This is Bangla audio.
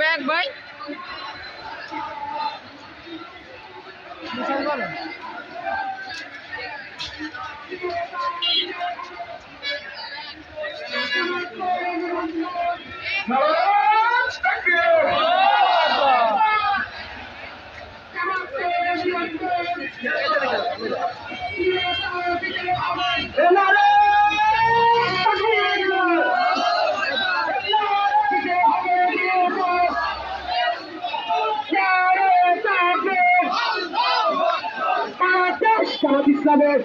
ব্যাগ ভাই। ইসলামের